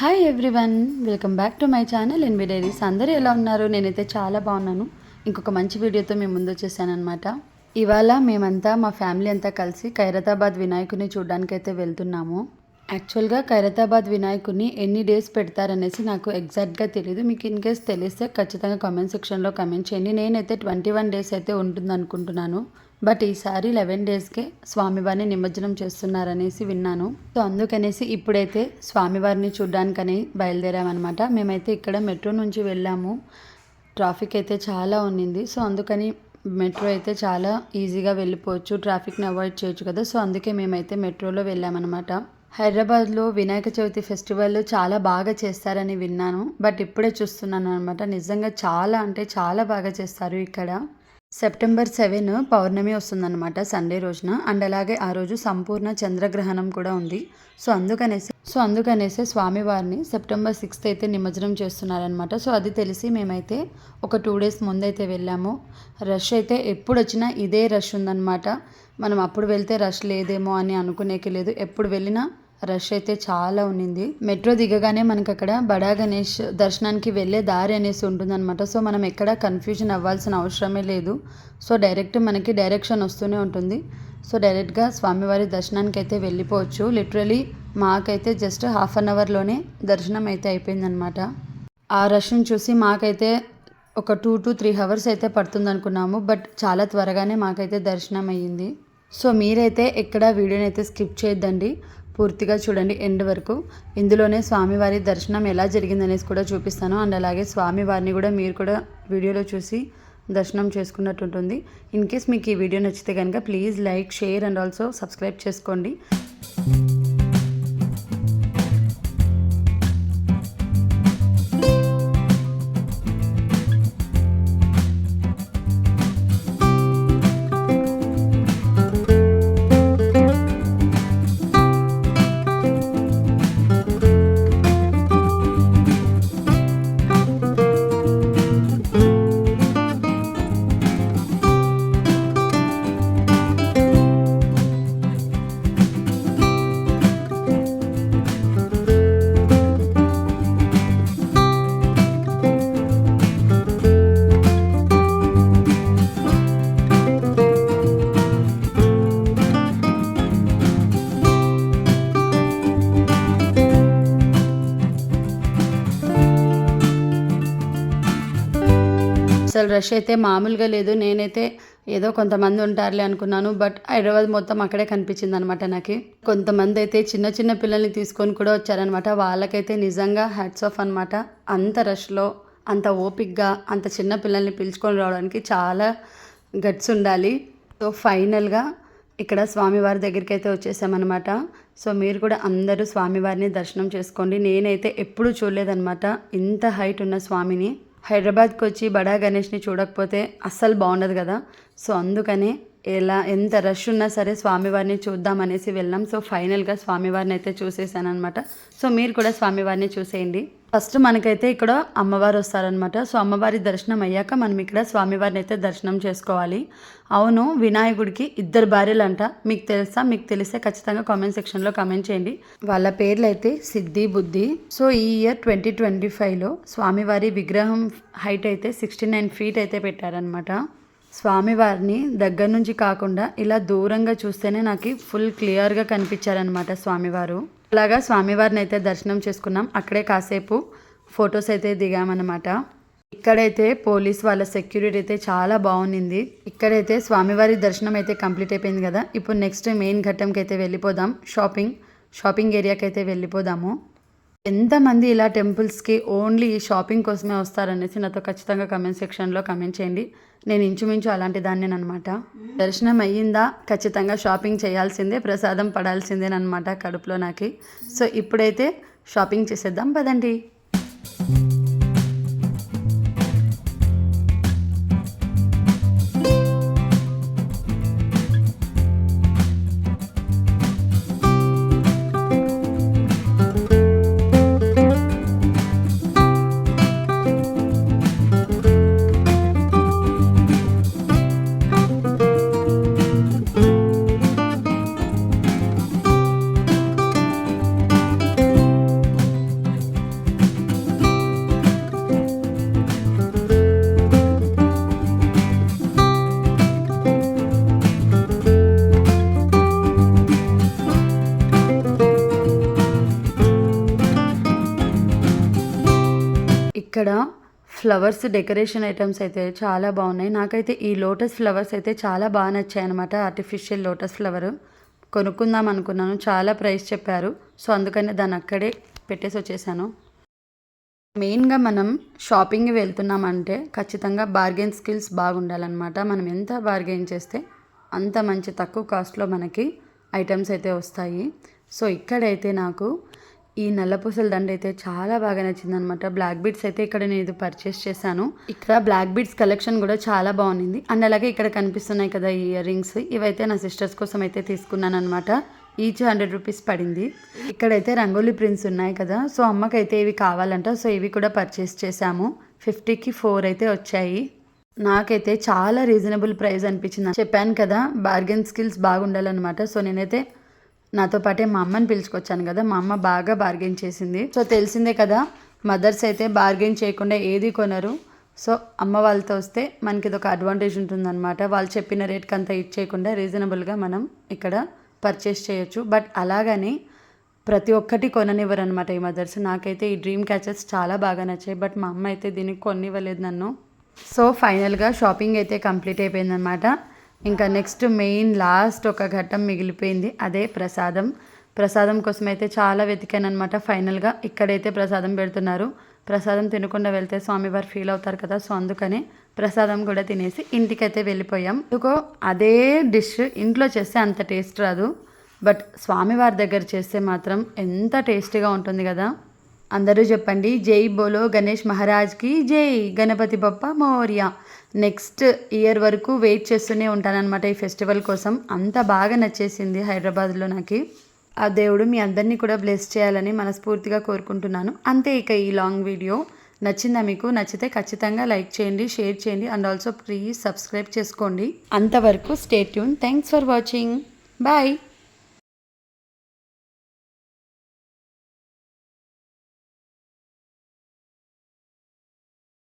Hi everyone welcome back to my channel NB diaries అందరూ ఎలా ఉన్నారు? నేనైతే చాలా బాగున్నాను. ఇంకొక మంచి వీడియోతో మేము ముందు వచ్చేసానమాట ఇవాళ మేమంతా మా ఫ్యామిలీ అంతా కలిసి ఖైరతాబాద్ వినాయకుని చూడడానికి అయితే వెళ్తున్నాము యాక్చువల్గా ఖైరతాబాద్ వినాయకుని ఎన్ని డేస్ పెడతారనేసి నాకు ఎగ్జాక్ట్గా తెలియదు మీకు ఇన్ కేస్ తెలిస్తే ఖచ్చితంగా కామెంట్ సెక్షన్లో కమెంట్ చేయండి. నేనైతే ట్వంటీ వన్ డేస్ అయితే ఉంటుంది అనుకుంటున్నాను బట్ ఈసారి లెవెన్ డేస్కే స్వామివారిని నిమజ్జనం చేస్తున్నారనేసి విన్నాను. సో అందుకనేసి ఇప్పుడైతే స్వామివారిని చూడ్డానికని బయలుదేరామన్నమాట. మేమైతే ఇక్కడ మెట్రో నుంచి వెళ్ళాము. ట్రాఫిక్ అయితే చాలా ఉన్నింది. సో అందుకని మెట్రో అయితే చాలా ఈజీగా వెళ్ళిపోవచ్చు. ట్రాఫిక్ని అవాయిడ్ చేయొచ్చు కదా. సో అందుకే మేమైతే మెట్రోలో వెళ్ళామన్నమాట. హైదరాబాద్లో వినాయక చవితి ఫెస్టివల్ చాలా బాగా చేస్తారని విన్నాను. బట్ ఇప్పుడే చూస్తున్నాను అనమాట నిజంగా చాలా అంటే చాలా బాగా చేస్తారు ఇక్కడ. సెప్టెంబర్ సెవెన్ పౌర్ణమి వస్తుందన్నమాట సండే రోజున. అండ్ అలాగే ఆ రోజు సంపూర్ణ చంద్రగ్రహణం కూడా ఉంది. సో అందుకనేసి సో అందుకనేసి స్వామివారిని సెప్టెంబర్ సిక్స్త్ అయితే నిమజ్జనం చేస్తున్నారనమాట సో అది తెలిసి మేమైతే ఒక టూ డేస్ ముందైతే వెళ్ళాము. రష్ అయితే ఎప్పుడు వచ్చినా ఇదే రష్ ఉందన్నమాట. మనం అప్పుడు వెళ్తే రష్ లేదేమో అని అనుకునేకి లేదు. ఎప్పుడు వెళ్ళినా రష్ అయితే చాలా ఉన్నింది. మెట్రో దిగగానే మనకి అక్కడ బడా గణేష్ దర్శనానికి వెళ్ళే దారి అనేసి ఉంటుందన్నమాట. సో మనం ఎక్కడ కన్ఫ్యూజన్ అవ్వాల్సిన అవసరమే లేదు. సో డైరెక్ట్ మనకి డైరెక్షన్ వస్తూనే ఉంటుంది. సో డైరెక్ట్గా స్వామివారి దర్శనానికి అయితే వెళ్ళిపోవచ్చు. లిటరలీ మాకైతే జస్ట్ హాఫ్ అన్ అవర్లోనే దర్శనం అయితే అయిపోయిందనమాట ఆ రష్ని చూసి మాకైతే ఒక టూ టు త్రీ అవర్స్ అయితే పడుతుంది అనుకున్నాము బట్ చాలా త్వరగానే మాకైతే దర్శనం అయ్యింది. సో మీరైతే ఎక్కడ వీడియోని అయితే స్కిప్ చేయొద్దండి. పూర్తిగా చూడండి ఎండ్ వరకు. ఇందులోనే స్వామివారి దర్శనం ఎలా జరిగిందనేసి కూడా చూపిస్తాను. అండ్ అలాగే స్వామివారిని కూడా మీరు కూడా వీడియోలో చూసి దర్శనం చేసుకున్నట్టు ఉంటుంది. ఇన్ కేస్ మీకు ఈ వీడియో నచ్చితే కనుక please like share and also subscribe చేసుకోండి. అసలు రష్ అయితే మామూలుగా లేదు. నేనైతే ఏదో కొంతమంది ఉంటారులే అనుకున్నాను. బట్ హైదరాబాద్ మొత్తం అక్కడే కనిపించింది అనమాట నాకు. కొంతమంది అయితే చిన్న చిన్న పిల్లల్ని తీసుకొని కూడా వచ్చారనమాట. వాళ్ళకైతే నిజంగా హ్యాట్స్ ఆఫ్ అనమాట. అంత రష్లో అంత ఓపిక్గా అంత చిన్న పిల్లల్ని పిలుచుకొని రావడానికి చాలా గట్స్ ఉండాలి. సో ఫైనల్గా ఇక్కడ స్వామివారి దగ్గరికి అయితే వచ్చేసామన్నమాట సో మీరు కూడా అందరూ స్వామివారిని దర్శనం చేసుకోండి. నేనైతే ఎప్పుడూ చూడలేదన్నమాట ఇంత హైట్ ఉన్న స్వామిని. హైదరాబాద్కి వచ్చి బడా గణేష్ని చూడకపోతే అస్సలు బాగుండదు కదా. సో అందుకనే ఎలా ఎంత రష్ ఉన్నా సరే స్వామివారిని చూద్దాం అనేసి వెళ్ళాం. సో ఫైనల్గా స్వామివారిని అయితే చూసేసాను అనమాట సో మీరు కూడా స్వామివారిని చూసేయండి. ఫస్ట్ మనకైతే ఇక్కడ అమ్మవారు వస్తారనమాట సో అమ్మవారి దర్శనం అయ్యాక మనం ఇక్కడ స్వామివారిని అయితే దర్శనం చేసుకోవాలి. అవును వినాయకుడికి ఇద్దరు భార్యలు అంట మీకు తెలుసా? మీకు తెలిస్తే ఖచ్చితంగా కామెంట్ సెక్షన్లో కామెంట్ చేయండి. వాళ్ళ పేర్లు అయితే సిద్ధి బుద్ధి. సో ఈ ఇయర్ ట్వంటీ ట్వంటీ ఫైవ్లో స్వామివారి విగ్రహం హైట్ అయితే సిక్స్టీ నైన్ ఫీట్ అయితే పెట్టారనమాట స్వామివారిని దగ్గర నుంచి కాకుండా ఇలా దూరంగా చూస్తేనే నాకు ఫుల్ క్లియర్గా కనిపించారనమాట స్వామివారు. అలాగా స్వామివారిని అయితే దర్శనం చేసుకున్నాం. అక్కడే కాసేపు ఫొటోస్ అయితే దిగామన్నమాట. ఇక్కడైతే పోలీస్ వాళ్ళ సెక్యూరిటీ అయితే చాలా బాగుంది ఇక్కడైతే స్వామివారి దర్శనం అయితే కంప్లీట్ అయిపోయింది కదా. ఇప్పుడు నెక్స్ట్ మెయిన్ ఘట్టంకి అయితే వెళ్ళిపోదాం. షాపింగ్ షాపింగ్ ఏరియాకి అయితే వెళ్ళిపోదాము. ఎంతమంది ఇలా టెంపుల్స్కి ఓన్లీ షాపింగ్ కోసమే వస్తారనేసి నాతో ఖచ్చితంగా కమెంట్ సెక్షన్లో కమెంట్ చేయండి. నేను ఇంచుమించు అలాంటి దాన్నేనమాట దర్శనం అయ్యిందా? ఖచ్చితంగా షాపింగ్ చేయాల్సిందే ప్రసాదం పడాల్సిందేనమాట కడుపులో నాకు. సో ఇప్పుడైతే షాపింగ్ చేసేద్దాం పదండి. ఇక్కడ ఫ్లవర్స్ డెకరేషన్ ఐటమ్స్ అయితే చాలా బాగున్నాయి. నాకైతే ఈ లోటస్ ఫ్లవర్స్ అయితే చాలా బాగా నచ్చాయి అనమాట ఆర్టిఫిషియల్ లోటస్ ఫ్లవర్ కొనుక్కుందాం అనుకున్నాను. చాలా ప్రైస్ చెప్పారు. సో అందుకని దాన్ని అక్కడే పెట్టేసి వచ్చేసాను. మెయిన్గా మనం షాపింగ్ వెళ్తున్నామంటే ఖచ్చితంగా బార్గెన్ స్కిల్స్ బాగుండాలన్నమాట. మనం ఎంత బార్గెన్ చేస్తే అంత మంచి తక్కువ కాస్ట్లో మనకి ఐటమ్స్ అయితే వస్తాయి. సో ఇక్కడైతే నాకు ఈ నల్లపూసల దండ అయితే చాలా బాగా నచ్చింది అనమాట బ్లాక్ బీడ్స్ అయితే ఇక్కడ నేను ఇది పర్చేస్ చేశాను. ఇక్కడ బ్లాక్ బీడ్స్ కలెక్షన్ కూడా చాలా బాగుంది. అండ్ అలాగే ఇక్కడ కనిపిస్తున్నాయి కదా ఈ ఇయర్ రింగ్స్ ఇవైతే నా సిస్టర్స్ కోసం అయితే తీసుకున్నాను అనమాట ఈచ్ హండ్రెడ్ రూపీస్ పడింది. ఇక్కడైతే రంగోలీ ప్రింట్స్ ఉన్నాయి కదా. సో అమ్మకైతే ఇవి కావాలంట. సో ఇవి కూడా పర్చేస్ చేశాము. ఫిఫ్టీకి ఫోర్ అయితే వచ్చాయి. నాకైతే చాలా రీజనబుల్ ప్రైస్ అనిపించింది. చెప్పాను కదా బార్గెన్ స్కిల్స్ బాగుండాలన్నమాట. సో నేనైతే నాతో పాటే మా అమ్మని పిలుచుకొచ్చాను కదా మా అమ్మ బాగా బార్గెన్ చేసింది. సో తెలిసిందే కదా మదర్స్ అయితే బార్గెన్ చేయకుండా ఏది కొనరు. సో అమ్మ వాళ్ళతో వస్తే మనకి ఇది ఒక అడ్వాంటేజ్ ఉంటుందన్నమాట. వాళ్ళు చెప్పిన రేట్కి అంతా ఇచ్చేయకుండా రీజనబుల్గా మనం ఇక్కడ పర్చేస్ చేయొచ్చు. బట్ అలాగని ప్రతి ఒక్కటి కొననివ్వరు అనమాట ఈ మదర్స్ నాకైతే ఈ డ్రీమ్ క్యాచెస్ చాలా బాగా నచ్చాయి. బట్ మా అమ్మ అయితే దీనికి కొనివ్వలేదు నన్ను. సో ఫైనల్గా షాపింగ్ అయితే కంప్లీట్ అయిపోయిందనమాట ఇంకా నెక్స్ట్ మెయిన్ లాస్ట్ ఒక ఘట్టం మిగిలిపోయింది. అదే ప్రసాదం. ప్రసాదం కోసం అయితే చాలా వెతికాను అనమాట ఫైనల్గా ఇక్కడైతే ప్రసాదం పెడుతున్నారు. ప్రసాదం తినకుండా వెళ్తే స్వామివారు ఫీల్ అవుతారు కదా సో అందుకనే ప్రసాదం కూడా తినేసి ఇంటికైతే వెళ్ళిపోయాం. ఇంకో అదే డిష్ ఇంట్లో చేస్తే అంత టేస్ట్ రాదు. బట్ స్వామివారి దగ్గర చేస్తే మాత్రం ఎంత టేస్టీగా ఉంటుంది కదా. అందరూ చెప్పండి. జై బోలో గణేష్ మహారాజ్కి జై గణపతి బప్ప మౌర్య. నెక్స్ట్ ఇయర్ వరకు వెయిట్ చేస్తూనే ఉంటానన్నమాట ఈ ఫెస్టివల్ కోసం. అంత బాగా నచ్చేసింది హైదరాబాద్లో నాకు. ఆ దేవుడు మీ అందరినీ కూడా బ్లెస్ చేయాలని మనస్ఫూర్తిగా కోరుకుంటున్నాను. అంతే ఇక ఈ లాంగ్ వీడియో. నచ్చిందా మీకు? నచ్చితే ఖచ్చితంగా లైక్ చేయండి షేర్ చేయండి అండ్ ఆల్సో ప్లీజ్ సబ్స్క్రైబ్ చేసుకోండి. అంతవరకు stay tune. Thanks for watching. Bye.